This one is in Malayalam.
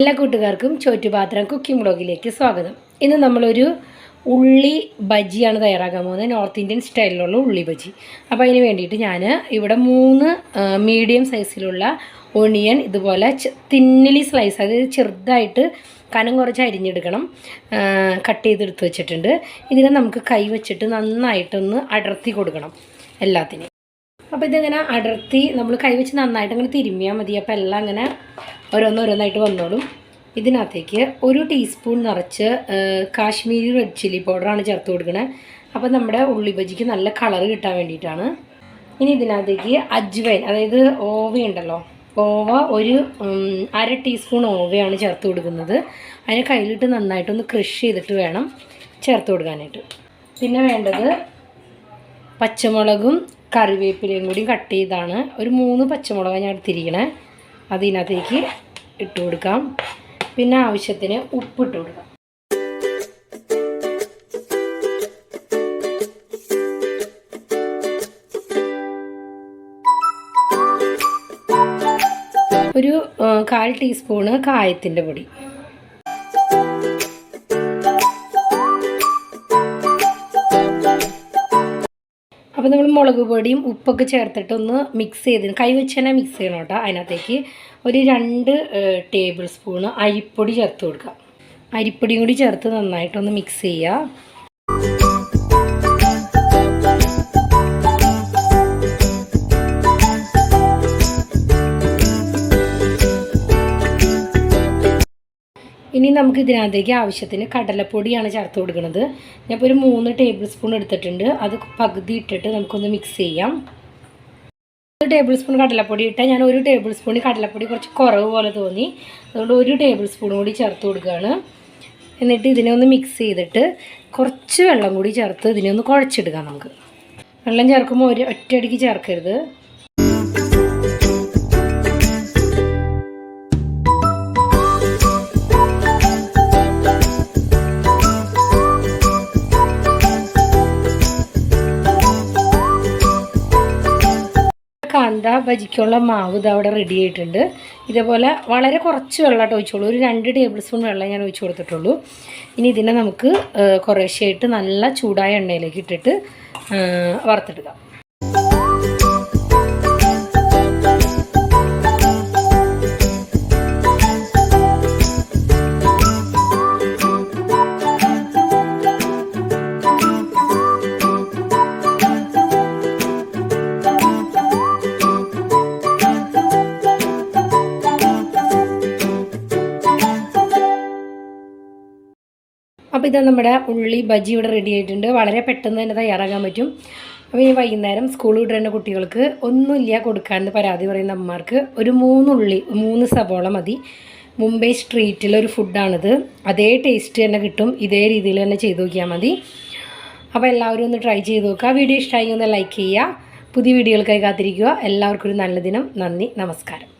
എല്ലാ കൂട്ടുകാർക്കും ചോറ്റുപാത്രം കുക്കിംഗ് ബ്ലോഗിലേക്ക് സ്വാഗതം. ഇന്ന് നമ്മളൊരു ഉള്ളി ബജിയാണ് തയ്യാറാക്കാൻ പോകുന്നത്. നോർത്ത് ഇന്ത്യൻ സ്റ്റൈലിലുള്ള ഉള്ളി ബജി. അപ്പോൾ അതിന് വേണ്ടിയിട്ട് ഞാൻ ഇവിടെ മൂന്ന് മീഡിയം സൈസിലുള്ള ഒണിയൻ ഇതുപോലെ തിന്നിലി സ്ലൈസ് അതായത് ചെറുതായിട്ട് കനം കുറച്ച് അരിഞ്ഞെടുക്കണം കട്ട് ചെയ്തെടുത്ത് വെച്ചിട്ടുണ്ട്. ഇതിനെ നമുക്ക് കൈ വെച്ചിട്ട് നന്നായിട്ടൊന്ന് അടർത്തി കൊടുക്കണം എല്ലാത്തിനെയും. അപ്പോൾ ഇതിങ്ങനെ അടർത്തി നമ്മൾ കൈവച്ച് നന്നായിട്ട് അങ്ങനെ തിരുമ്മിയാൽ മതി. അപ്പോൾ എല്ലാം അങ്ങനെ ഓരോന്നോരോന്നായിട്ട് വന്നോളും. ഇതിനകത്തേക്ക് ഒരു ടീസ്പൂൺ നിറച്ച് കാശ്മീരി റെഡ് ചില്ലി പൗഡറാണ് ചേർത്ത് കൊടുക്കുന്നത് അപ്പോൾ നമ്മുടെ ഉള്ളി ബജിക്ക് നല്ല കളർ കിട്ടാൻ വേണ്ടിയിട്ടാണ്. ഇനി ഇതിനകത്തേക്ക് അജ്വൈൻ അതായത് ഓവ ഉണ്ടല്ലോ. ഓവ ഒരു അര ടീസ്പൂൺ ഓവയാണ് ചേർത്ത് കൊടുക്കുന്നത്. അതിന് കയ്യിലിട്ട് നന്നായിട്ടൊന്ന് ക്രഷ് ചെയ്തിട്ട് വേണം ചേർത്ത് കൊടുക്കാനായിട്ട്. പിന്നെ വേണ്ടത് പച്ചമുളകും കറിവേപ്പിലയും കൂടി കട്ട് ചെയ്താണ്. ഒരു മൂന്ന് പച്ചമുളക് ഞാൻ എടുത്തിരിക്കണേ. അതിനകത്തേക്ക് ഇട്ട് കൊടുക്കാം. പിന്നെ ആവശ്യത്തിന് ഉപ്പ് ഇട്ട് കൊടുക്കാം. ഒരു കാൽ ടീസ്പൂണ് കായത്തിന്റെ പൊടി. അപ്പോൾ നമ്മൾ മുളക് പൊടിയും ഉപ്പൊക്കെ ചേർത്തിട്ടൊന്ന് മിക്സ് ചെയ്ത് കൈ വെച്ച് തന്നെ മിക്സ് ചെയ്യണം കേട്ടോ അതിനകത്തേക്ക്. ഒരു രണ്ട് ടേബിൾ സ്പൂണ് അരിപ്പൊടി ചേർത്ത് കൊടുക്കുക. അരിപ്പൊടിയും കൂടി ചേർത്ത് നന്നായിട്ടൊന്ന് മിക്സ് ചെയ്യുക. ഇനി നമുക്ക് ഇതിനകത്തേക്ക് ആവശ്യത്തിന് കടലപ്പൊടിയാണ് ചേർത്ത് കൊടുക്കുന്നത്. ഞാനിപ്പോൾ ഒരു മൂന്ന് ടേബിൾ സ്പൂൺ എടുത്തിട്ടുണ്ട്. അത് പകുതി ഇട്ടിട്ട് നമുക്കൊന്ന് മിക്സ് ചെയ്യാം. ഒരു ടേബിൾ സ്പൂൺ കടലപ്പൊടി ഇട്ടാൽ ഞാൻ ഒരു ടേബിൾ സ്പൂണിൽ കടലപ്പൊടി കുറച്ച് കുറവ് പോലെ തോന്നി. അതുകൊണ്ട് ഒരു ടേബിൾ സ്പൂൺ കൂടി ചേർത്ത് കൊടുക്കുകയാണ്. എന്നിട്ട് ഇതിനെ ഒന്ന് മിക്സ് ചെയ്തിട്ട് കുറച്ച് വെള്ളം കൂടി ചേർത്ത് ഇതിനെ ഒന്ന് കുഴച്ചെടുക്കാം നമുക്ക്. വെള്ളം ചേർക്കുമ്പോൾ ഒരു ഒറ്റയടിക്ക് ചേർക്കരുത്. കാന്ത ഭജിക്കുള്ള മാവ് ഇത് അവിടെ റെഡി ആയിട്ടുണ്ട്. ഇതേപോലെ വളരെ കുറച്ച് വെള്ളമായിട്ട് ഒഴിച്ചോളൂ ഒരു രണ്ട് ടേബിൾ സ്പൂൺ വെള്ളം ഞാൻ ഒഴിച്ചു കൊടുത്തിട്ടുള്ളൂ. ഇനി ഇതിനെ നമുക്ക് കുറേശ്ശായിട്ട് നല്ല ചൂടായ എണ്ണയിലേക്ക് ഇട്ടിട്ട് വറുത്തെടുക്കാം അപ്പോൾ ഇത് നമ്മുടെ ഉള്ളി ബജി ഇവിടെ റെഡി ആയിട്ടുണ്ട്. വളരെ പെട്ടെന്ന് തന്നെ തയ്യാറാക്കാൻ പറ്റും. അപ്പോൾ ഈ വൈകുന്നേരം സ്കൂൾ വിടേണ്ട കുട്ടികൾക്ക് ഒന്നുമില്ല കൊടുക്കാമെന്ന് പരാതി പറയുന്ന അമ്മമാർക്ക് ഒരു മൂന്നുള്ളി മൂന്ന് സവോള മതി. മുംബൈ സ്ട്രീറ്റിലൊരു ഫുഡാണിത് അതേ ടേസ്റ്റ് തന്നെ കിട്ടും. ഇതേ രീതിയിൽ തന്നെ ചെയ്ത് നോക്കിയാൽ മതി. അപ്പോൾ എല്ലാവരും ഒന്ന് ട്രൈ ചെയ്ത് നോക്കുക. വീഡിയോ ഇഷ്ടമായി ഒന്ന് ലൈക്ക് ചെയ്യുക. പുതിയ വീഡിയോകൾക്കായി കാത്തിരിക്കുക. എല്ലാവർക്കും ഒരു നല്ല ദിനം. നന്ദി. നമസ്കാരം.